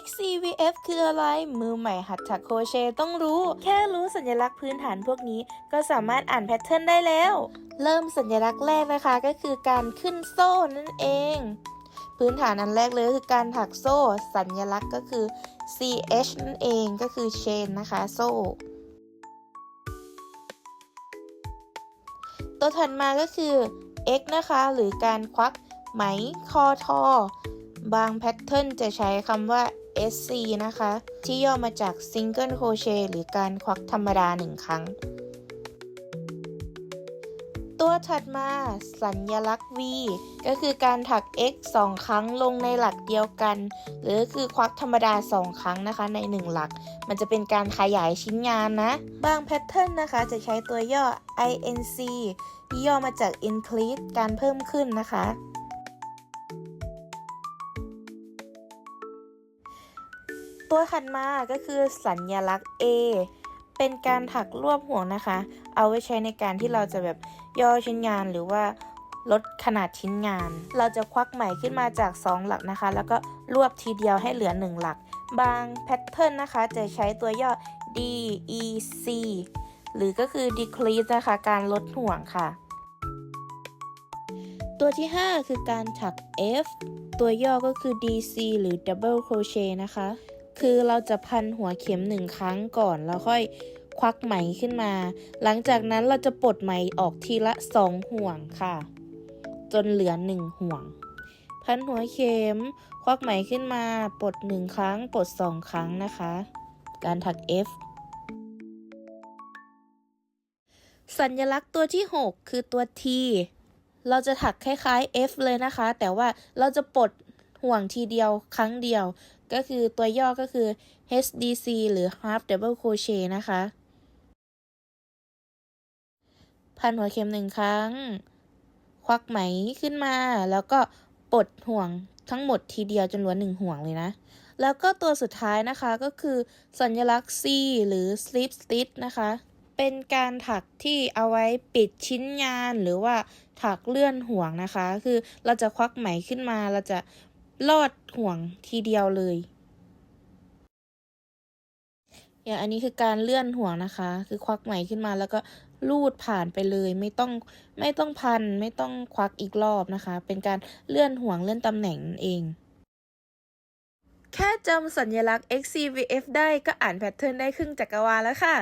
XCVF คืออะไร มือใหม่หัดถักโครเชต์ต้องรู้ แค่รู้สัญลักษณ์พื้นฐานพวกนี้ ก็สามารถอ่านแพทเทิร์นได้แล้ว เริ่มสัญลักษณ์แรกนะคะก็คือการขึ้นโซ่นั่นเอง พื้นฐานอันแรกเลยคือการถักโซ่ สัญลักษณ์ก็คือ CH นั่นเองก็คือ chain นะคะ โซ่ตัวถัดมาก็คือ X นะคะ หรือการควักไหมคอทอ บางแพทเทิร์นจะใช้คำว่า SC นะคะ ที่ย่อมาจาก Single Crochet หรือการควักธรรมดาหนึ่งครั้ง ตัวถัดมาสัญลักษณ์ V ก็คือการถัก x 2 ครั้งลงในหลักเดียวกัน หรือคือควักธรรมดา 2 ครั้งนะคะใน 1 หลัก มันจะเป็นการขยายชิ้นงานนะ บางแพทเทิร์นนะคะจะใช้ตัวย่อ inc ที่ย่อมาจาก increase การเพิ่มขึ้นนะคะ ตัวถัดมาก็คือสัญลักษณ์ A เป็นการถักรวบห่วงนะคะ เอาไว้ใช้ในการที่เราจะแบบย่อชิ้นงานหรือว่าลดขนาดชิ้นงาน เราจะควักไหมขึ้นมาจาก 2 หลักนะคะ แล้วก็รวบทีเดียวให้เหลือ 1 หลัก บางแพทเทิร์นนะคะ จะใช้ตัวย่อ D E C หรือก็คือ decrease นะคะ การลดห่วงค่ะ ตัวที่ 5 คือการถัก F ตัวย่อก็คือ DC หรือ double crochet นะคะ คือเราจะพันหัวเข็มหนึ่งครั้งก่อนแล้วค่อยควักไหมขึ้นมา หลังจากนั้นเราจะปลดไหมออกทีละสองห่วงค่ะ จนเหลือหนึ่งห่วง พันหัวเข็ม ควักไหมขึ้นมาปลดหนึ่งครั้งปลดสองครั้งนะคะ การถัก F สัญลักษณ์ตัวที่ 6 คือตัว T เราจะถักคล้ายๆ F เลยนะคะ แต่ว่าเราจะปลดห่วงทีเดียวครั้งเดียว ก็คือตัวย่อก็คือ HDC หรือ half double crochet นะคะ พันหัวเข็มหนึ่งครั้ง ควักไหมขึ้นมา แล้วก็ปลดห่วงทั้งหมดทีเดียวจนเหลือหนึ่งห่วงเลยนะ แล้วก็ตัวสุดท้ายนะคะก็คือสัญลักษณ์ C หรือ slip stitch นะคะ เป็นการถักที่เอาไว้ปิดชิ้นงานหรือว่าถักเลื่อนห่วงนะคะ คือเราจะควักไหมขึ้นมาเราจะ ลอดห่วงทีเดียวเลยอย่างอันนี้คือการเลื่อนห่วงนะคะ คือควักไหมขึ้นมาแล้วก็ลูดผ่านไปเลย ไม่ต้องไม่ต้องพันไม่ต้องควักอีกรอบนะคะ เป็นการเลื่อนห่วงเลื่อนตำแหน่งนั่นเอง แค่จำสัญลักษณ์ XCVF ได้ก็อ่านแพทเทิร์นได้ครึ่งจักรวาลแล้วค่ะ